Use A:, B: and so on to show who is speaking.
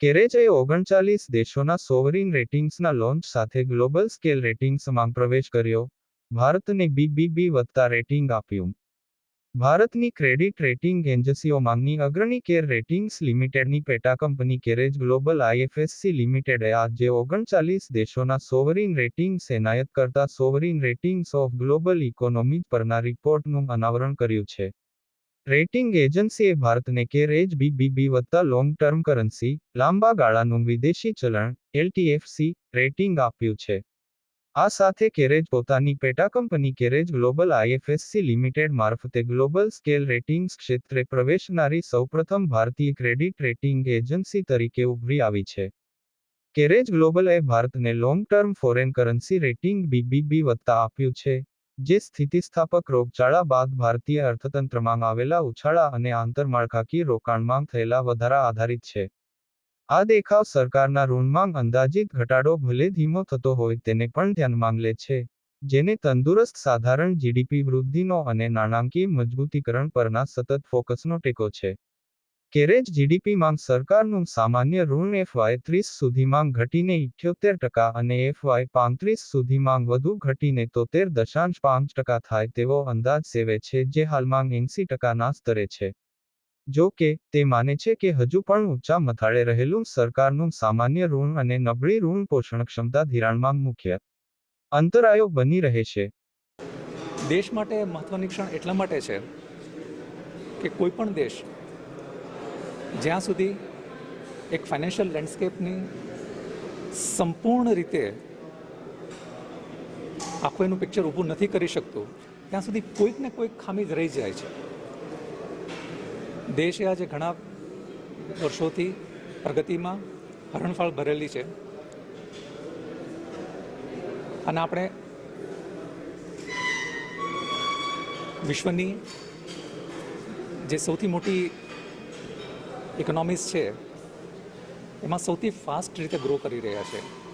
A: કેરેજએ ઓગણચાલીસ દેશોના સોવરીન રેટિંગ્સના લોન્ચ સાથે ગ્લોબલ સ્કેલ રેટિંગ્સમાં પ્રવેશ કર્યો. ભારતને બીબીબી વત્તા રેટિંગ આપ્યું. ભારતની ક્રેડિટ રેટિંગ એજન્સીઓમાંની અગ્રણી કેર રેટિંગ્સ લિમિટેડની પેટા કંપની કેરેજ ગ્લોબલ આઈએફએસસી લિમિટેડે આજે ઓગણચાલીસ દેશોના સોવરિન રેટિંગ્સ એનાયત કરતા sovereign ratings of global economy પરના રિપોર્ટનું અનાવરણ કર્યું છે. રેટિંગ એજન્સીએ ભારતને કે રેજ બીબીબી વત્તા લોંગ ટર્મ કરન્સી લાંબા ગાળાનું વિદેશી ચલણ, એલટીએફસી, રેટિંગ આપ્યું છે. આ સાથે કેરેજ પોતાની પેટા company CareEdge global IFSC limited મારફતે ગ્લોબલ સ્કેલ રેટિંગ્સ ક્ષેત્રે પ્રવેશનારી સૌપ્રથમ ભારતીય ક્રેડિટ રેટિંગ એજન્સી તરીકે ઉભરી આવી છે. કેરેજ ગ્લોબલએ ભારતને long term foreign currency rating BBB વત્તા આપ્યું છે. જે સ્થિતિસ્થાપક રોગચાળા બાદ ભારતીય અર્થતંત્રમાં આવેલા ઉછાળા અને આંતરમાળખાકીય રોકાણમાં થયેલા વધારા આધારિત છે. આ દેખાવ સરકારના ઋણમાં અંદાજિત ઘટાડો ભલે ધીમો થતો હોય તેને પણ ધ્યાનમાં લે છે, જેને તંદુરસ્ત સાધારણ જીડીપી વૃદ્ધિનો અને નાણાંકીય મજબૂતીકરણ પરના સતત ફોકસનો ટેકો છે. કેરેજ જીડીપીમાં સરકારનું સામાન્ય ઋણ એફવાય ત્રીસ સુધીમાં ઘટીને ઇઠ્યોતેર ટકા અને એફવાય પાંત્રીસ સુધીમાં વધુ ઘટીને તોતેર દશાંશ પાંચ ટકા થાય તેવો અંદાજ સેવે છે, જે હાલમાં એંસી ટકાના સ્તરે છે. જો કે, તે માને છે કે હજુ પણ ઊંચા મથાળે રહેલું સરકારનું સામાન્ય ઋણ અને નબળી ઋણ પોષણ ક્ષમતા ધિરાણમાં મુખ્ય અંતરાયો બની રહે છે.
B: દેશ માટે મહત્વની ક્ષણ એટલા માટે છે કે કોઈ પણ દેશ જ્યાં સુધી એક ફાઇનાન્શિયલ લેન્ડસ્કેપની સંપૂર્ણ રીતે આખું એનું પિક્ચર ઊભું નથી કરી શકતું, ત્યાં સુધી કોઈક ને કોઈક ખામી જ રહી જાય છે. દેશે આજે ઘણા વર્ષોથી પ્રગતિમાં હરણફાળ ભરેલી છે. અને આપણે વિશ્વની જે સૌથી મોટી ઇકોનોમીઝ છે. એમાં સૌથી ફાસ્ટ રીતે ગ્રો કરી રહ્યા છે.